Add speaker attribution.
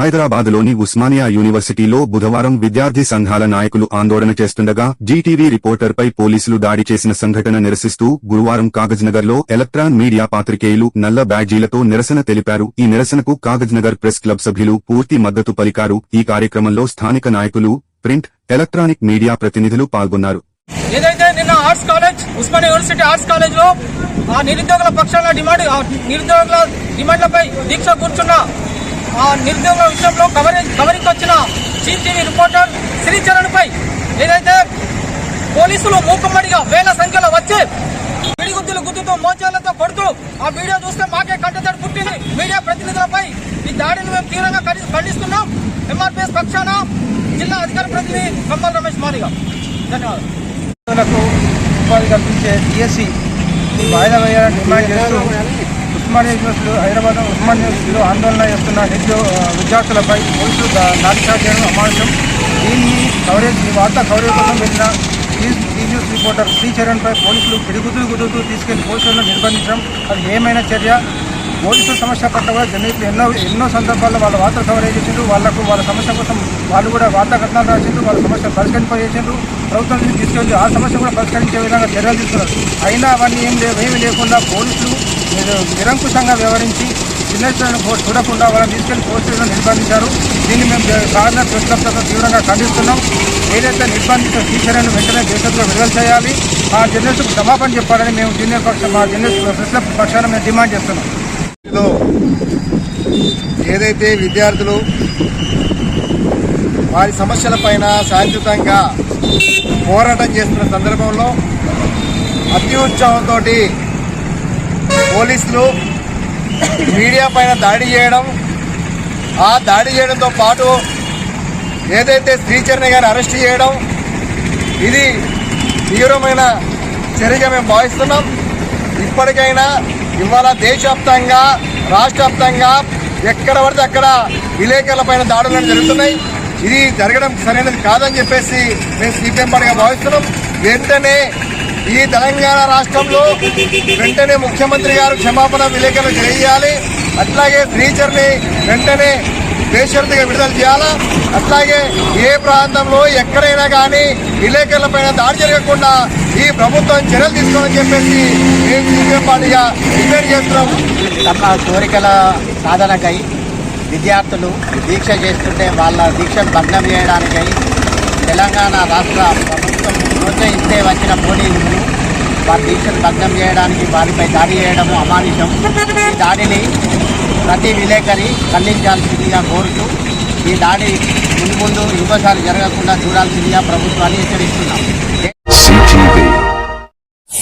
Speaker 1: హైదరాబాద్లోని ఉస్మానియా యూనివర్సిటీలో బుధవారం విద్యార్థి సంఘాల నాయకులు ఆందోళన చేస్తుండగా జీటీవీ రిపోర్టర్పై పోలీసులు దాడి చేసిన సంఘటన నిరసిస్తూ గురువారం కాగజ్నగర్లో ఎలక్ట్రాన్ మీడియా పాత్రికేయులు నల్ల బ్యాడ్జీలతో నిరసన తెలిపారు. ఈ నిరసనకు కాగజ్నగర్ ప్రెస్ క్లబ్ సభ్యులు పూర్తి మద్దతు పలికారు. ఈ కార్యక్రమంలో స్థానిక నాయకులు ప్రింట్ ఎలక్ట్రానిక్ మీడియా ప్రతినిధులు పాల్గొన్నారు.
Speaker 2: ఏదైతే నిన్న arts college Osmania university arts కాలేజ్లో ఆ నిరుద్యోగుల పక్షాన డిమాండ్ నిరుద్యోగుల డిమాండ్లపై దీక్ష కూర్చున్న నిరుద్యోగుల విషయంలో కవరేజ్ కవరింగ్ వచ్చిన చీఫ్ టీవీ రిపోర్టర్ శ్రీచరణ్ పై ఏదైతే పోలీసులు మూకమ్మడిగా వేల సంఖ్యలో వచ్చి పిడిగుద్దులు గుద్దుతూ మోచాలతో కొడుతూ ఆ వీడియో చూస్తే మాకే కంటతడి పుట్టింది. మీడియా ప్రతినిధులపై ఈ దాడిని మేము తీవ్రంగా ఖండిస్తున్నాం. ఎంఆర్పీఎస్ పక్షాన జిల్లా అధికార ప్రతినిధి కమ్మల్ రమేష్ మాదిగా. ధన్యవాదాలు.
Speaker 3: ఉపాధి కల్పించే డిఎస్సి వాయిదా వేయాలని డిమాండ్ చేస్తూ ఉస్మానియా హైదరాబాద్ ఉస్మాన్ యూనివర్సిటీలో ఆందోళన చేస్తున్న నిరుద్యోగ విద్యార్థులపై పోలీసులు దా- లాఠీచార్జ్ చేయడం అమానుషం. దీన్ని కవరేజ్ ఈ వార్త కవరేజ్ కోసం వెళ్ళిన ఈ న్యూస్ రిపోర్టర్ శ్రీచరణ్పై పోలీసులు పిడిగుద్దులు గుద్దుతూ తీసుకెళ్ళి పోలీసులను నిర్బంధించడం. అది ఏమైనా చర్య? పోలీసుల సమస్య పట్ల కూడా జర్నలిస్టులు ఎన్నో ఎన్నో సందర్భాల్లో వాళ్ళ వార్తలు కవరేజ్ చేసిండ్రు. వాళ్ళకు వాళ్ళ సమస్య కోసం వాళ్ళు కూడా వార్తా కథనాలు రాసిండ్రు. వాళ్ళ సమస్య పరిష్కరింపజేసిండ్రు ప్రభుత్వం నుంచి తీసుకెళ్ళి ఆ సమస్య కూడా పరిష్కరించే విధంగా చర్యలు తీసుకున్నారు. అయినా అవన్నీ ఏం లేవు ఏమీ లేకుండా పోలీసులు మీరు నిరంకుశంగా వ్యవహరించి జర్నలిస్టులను చూడకుండా వాళ్ళని తీసుకెళ్ళి పోలీసులను నిర్బంధించారు. దీన్ని మేము సాధారణ ప్రెస్ తీవ్రంగా ఖండిస్తున్నాం. ఏదైతే నిర్బంధిత టీచర్లను వెంటనే దేశంలో విడుదల చేయాలి ఆ జర్నలిస్టుకు క్షమాపణ చెప్పాలని మేము జూనియర్ పక్షం మా జర్నలిస్ట్ ప్రశ్న పక్షాన మేము డిమాండ్ చేస్తున్నాం.
Speaker 4: లో ఏదైతే విద్యార్థులు వారి సమస్యలపైన శాంతియుతంగా పోరాటం చేస్తున్న సందర్భంలో అత్యుత్సాహంతో పోలీసులు మీడియా పైన దాడి చేయడం ఆ దాడి చేయడంతో పాటు ఏదైతే శ్రీచరణ్ గారిని అరెస్ట్ చేయడం ఇది తీవ్రమైన చర్యగా మేము భావిస్తున్నాం. ఇప్పటికైనా ఇవాళ దేశవ్యాప్తంగా రాష్ట్ర వ్యాప్తంగా ఎక్కడ పడితే అక్కడ విలేకరుల పైన దాడులు జరుగుతున్నాయి. ఇది జరగడం సరైనది కాదని చెప్పేసి మేము సిపిఎం పార్టీగా భావిస్తున్నాం. వెంటనే ఈ తెలంగాణ రాష్ట్రంలో వెంటనే ముఖ్యమంత్రి గారు క్షమాపణ విలేకరులు చేయాలి అట్లాగే ఫ్రీచర్ని వెంటనే బేషరతుగా విడుదల చేయాలా? అట్లాగే ఏ ప్రాంతంలో ఎక్కడైనా కానీ విలేకరుల పైన దాడి జరగకుండా ఈ ప్రభుత్వం చర్యలు తీసుకోవాలని చెప్పేసి మేము సిపిఎం పార్టీగా డిమాండ్ చేస్తున్నాం.
Speaker 5: తమ కోరికల సాధనకై విద్యార్థులు దీక్ష చేస్తుంటే వాళ్ళ దీక్ష భగ్నం చేయడానికై తెలంగాణ రాష్ట్ర ప్రభుత్వం వారి దీక్షను భగ్నం చేయడానికి వారిపై దాడి చేయడము అమానుషం. ఈ దాడిని ప్రతి విలేకరి ఖండించాల్సిందిగా కోరుతూ ఈ దాడి ముందు ముందు ఇంకోసారి జరగకుండా చూడాల్సిందిగా ప్రభుత్వాన్ని హెచ్చరిస్తున్నాం.